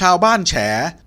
ชาวบ้านแฉ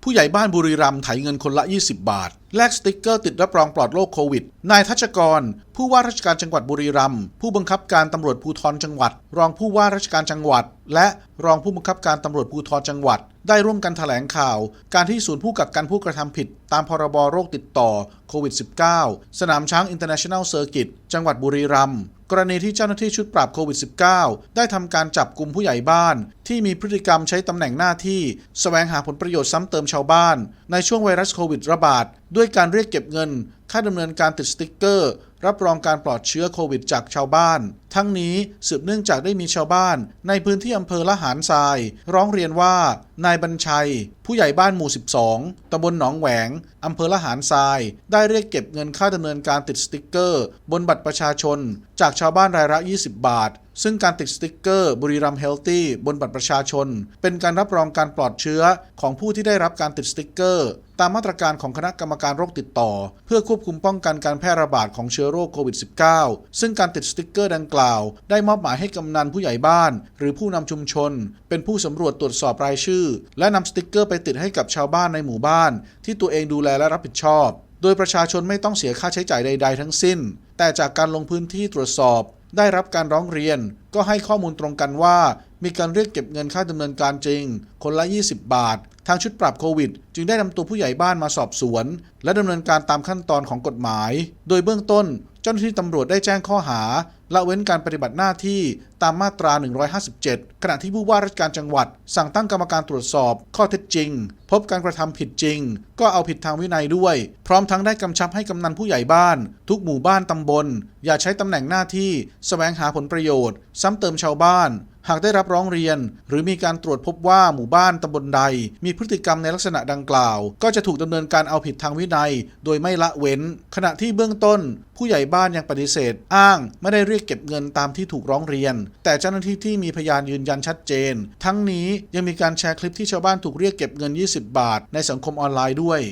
ผู้ใหญ่บ้านบุรีรัมย์ไถเงินคนละ 20 บาท แลกสติกเกอร์ติดรับรองปลอดโรคโควิด นายทัชกร ผู้ว่าราชการจังหวัดบุรีรัมย์ผู้บังคับการตำรวจภูธรจังหวัด รองผู้ว่าราชการจังหวัด และรองผู้บังคับการตำรวจภูธรจังหวัด ได้ร่วมกันแถลงข่าว การที่ศูนย์ผู้กักกันผู้กระทำผิด ตามพรบโรคติดต่อโควิด -19 สนามช้าง International Circuit จังหวัดบุรีรัมย์ รณีที่เจ้าหน้าที่ชุดปราบโควิด -19 ได้ทำการจับกลุ่มผู้ใหญ่บ้าน ที่มีพฤติกรรมใช้ตำแหน่งหน้าที่แสวงหาผลประโยชน์ซ้ำเติมชาวบ้าน ในช่วงไวรัสโควิดระบาด ด้วยการเรียกเก็บเงิน ค่าดำเนินการติดสติ๊กเกอร์ รับรองการปลอดเชื้อโควิดจากชาวบ้าน ทั้งนี้สืบเนื่องจากได้มีชาวบ้าน ในพื้นที่อำเภอละหารทราย ร้องเรียนว่านายบัญชัย ผู้ใหญ่บ้านหมู่ 12ตำบลหนองแหวงอำเภอละหารทราย ได้เรียกเก็บเงินค่าดำเนินการติดสติ๊กเกอร์ บนบัตรประชาชน จากชาวบ้านรายละ 20 บาท ซึ่งการติดสติ๊กเกอร์บุรีรัมเฮลตี้บนบัตรประชาชน เป็นการรับรองการปลอดเชื้อของผู้ที่ได้รับการติดสติ๊กเกอร์ ตามมาตรการของคณะกรรมการโรคติดต่อ เพื่อควบคุมป้องกันการแพร่ระบาดของเชื้อโรคโควิด -19 ซึ่งการติดสติ๊กเกอร์ดังกล่าว ได้มอบหมายให้กำนันผู้ใหญ่บ้าน หรือผู้นำชุมชน เป็นผู้สำรวจตรวจสอบรายชื่อ และนำสติ๊กเกอร์ไปติดให้กับชาวบ้านในหมู่บ้าน ที่ตัวเองดูแลและรับผิดชอบ โดยประชาชนไม่ต้องเสียค่าใช้จ่ายใด ๆ ทั้งสิ้น แต่จากการลงพื้นที่ตรวจสอบ ได้รับการร้องเรียน ก็ให้ข้อมูลตรงกันว่ามีการเรียกเก็บเงินค่าดำเนินการจริง คนละ 20 บาท ทางชุดปรับโควิด จึงได้นำตัวผู้ใหญ่บ้านมาสอบสวน และดำเนินการตามขั้นตอนของกฎหมาย โดยเบื้องต้น เจ้าหน้าที่ตำรวจได้แจ้งข้อหาละเว้นการปฏิบัติหน้าที่ตามมาตรา 157 ขณะที่ผู้ว่าราชการจังหวัด สั่งตั้งกรรมการตรวจสอบ ข้อเท็จจริง พบการกระทำผิดจริง ก็เอาผิดทางวินัยด้วย พร้อมทั้งได้กำชับให้กำนันผู้ใหญ่บ้าน ทุกหมู่บ้านตำบล อย่าใช้ตำแหน่งหน้าที่แสวงหาผลประโยชน์ ซ้ำเติมชาวบ้าน หากได้รับร้องเรียน หรือมีการตรวจพบว่าหมู่บ้านตำบลใด มีพฤติกรรมในลักษณะดังกล่าว ก็จะถูกดำเนินการเอาผิดทางวินัย โดยไม่ละเว้น ขณะที่เบื้องต้น ผู้ใหญ่บ้านยังปฏิเสธ อ้างไม่ได้เรียกเก็บเงินตามที่ถูกร้องเรียน แต่เจ้าหน้าที่ที่มีพยานยืนยันชัดเจน ทั้งนี้ยังมีการแชร์คลิปที่ชาวบ้านถูกเรียกเก็บเงิน 20 บาท ในสังคมออนไลน์ด้วย